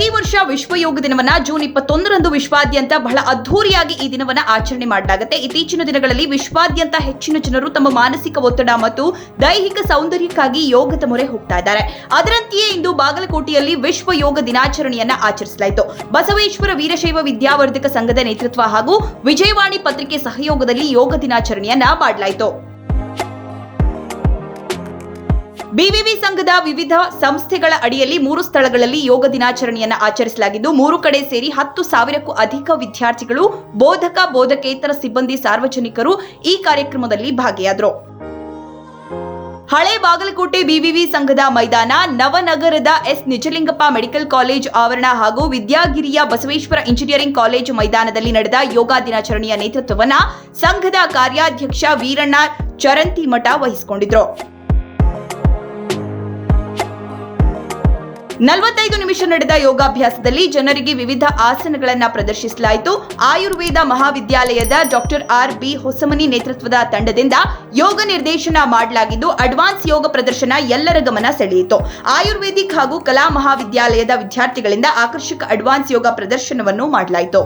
ಪ್ರತಿ ವರ್ಷ ವಿಶ್ವ ಯೋಗ ದಿನವನ್ನ ಜೂನ್ ಇಪ್ಪತ್ತೊಂದರಂದು ವಿಶ್ವಾದ್ಯಂತ ಬಹಳ ಅದ್ಧೂರಿಯಾಗಿ ಈ ದಿನವನ್ನ ಆಚರಣೆ ಮಾಡಲಾಗುತ್ತೆ. ಇತ್ತೀಚಿನ ದಿನಗಳಲ್ಲಿ ವಿಶ್ವಾದ್ಯಂತ ಹೆಚ್ಚಿನ ಜನರು ತಮ್ಮ ಮಾನಸಿಕ ಒತ್ತಡ ಮತ್ತು ದೈಹಿಕ ಸೌಂದರ್ಯಕ್ಕಾಗಿ ಯೋಗದ ಮೊರೆ ಹೋಗ್ತಾ ಇದ್ದಾರೆ. ಅದರಂತೆಯೇ ಇಂದು ಬಾಗಲಕೋಟೆಯಲ್ಲಿ ವಿಶ್ವ ಯೋಗ ದಿನಾಚರಣೆಯನ್ನ ಆಚರಿಸಲಾಯಿತು. ಬಸವೇಶ್ವರ ವೀರಶೈವ ವಿದ್ಯಾವರ್ಧಕ ಸಂಘದ ನೇತೃತ್ವ ಹಾಗೂ ವಿಜಯವಾಣಿ ಪತ್ರಿಕೆ ಸಹಯೋಗದಲ್ಲಿ ಯೋಗ ದಿನಾಚರಣೆಯನ್ನ ಮಾಡಲಾಯಿತು. ಬಿವಿವಿ ಸಂಘದ ವಿವಿಧ ಸಂಸ್ಥೆಗಳ ಅಡಿಯಲ್ಲಿ ಮೂರು ಸ್ಥಳಗಳಲ್ಲಿ ಯೋಗ ದಿನಾಚರಣೆಯನ್ನು ಆಚರಿಸಲಾಗಿದ್ದು, ಮೂರು ಕಡೆ ಸೇರಿ ಹತ್ತು ಸಾವಿರಕ್ಕೂ ಅಧಿಕ ವಿದ್ಯಾರ್ಥಿಗಳು, ಬೋಧಕ, ಬೋಧಕೇತರ ಸಿಬ್ಬಂದಿ, ಸಾರ್ವಜನಿಕರು ಈ ಕಾರ್ಯಕ್ರಮದಲ್ಲಿ ಭಾಗಿಯಾದರು. ಹಳೆ ಬಾಗಲಕೋಟೆ ಬಿವಿವಿ ಸಂಘದ ಮೈದಾನ, ನವನಗರದ ಎಸ್. ನಿಜಲಿಂಗಪ್ಪ ಮೆಡಿಕಲ್ ಕಾಲೇಜ್ ಆವರಣ ಹಾಗೂ ವಿದ್ಯಾಗಿರಿಯ ಬಸವೇಶ್ವರ ಇಂಜಿನಿಯರಿಂಗ್ ಕಾಲೇಜು ಮೈದಾನದಲ್ಲಿ ನಡೆದ ಯೋಗ ದಿನಾಚರಣೆಯ ನೇತೃತ್ವವನ್ನು ಸಂಘದ ಕಾರ್ಯಾಧ್ಯಕ್ಷ ವೀರಣ್ಣ ಚರಂತಿಮಠ ವಹಿಸಿಕೊಂಡಿದ್ರು. ನಲವತ್ತೈದು ನಿಮಿಷ ನಡೆದ ಯೋಗಾಭ್ಯಾಸದಲ್ಲಿ ಜನರಿಗೆ ವಿವಿಧ ಆಸನಗಳನ್ನು ಪ್ರದರ್ಶಿಸಲಾಯಿತು. ಆಯುರ್ವೇದ ಮಹಾವಿದ್ಯಾಲಯದ ಡಾಕ್ಟರ್ ಆರ್ ಬಿ ಹೊಸಮನಿ ನೇತೃತ್ವದ ತಂಡದಿಂದ ಯೋಗ ನಿರ್ದೇಶನ ಮಾಡಲಾಗಿದ್ದು, ಅಡ್ವಾನ್ಸ್ ಯೋಗ ಪ್ರದರ್ಶನ ಎಲ್ಲರ ಗಮನ ಸೆಳೆಯಿತು. ಆಯುರ್ವೇದಿಕ್ ಹಾಗೂ ಕಲಾ ಮಹಾವಿದ್ಯಾಲಯದ ವಿದ್ಯಾರ್ಥಿಗಳಿಂದ ಆಕರ್ಷಕ ಅಡ್ವಾನ್ಸ್ ಯೋಗ ಪ್ರದರ್ಶನವನ್ನು ಮಾಡಲಾಯಿತು.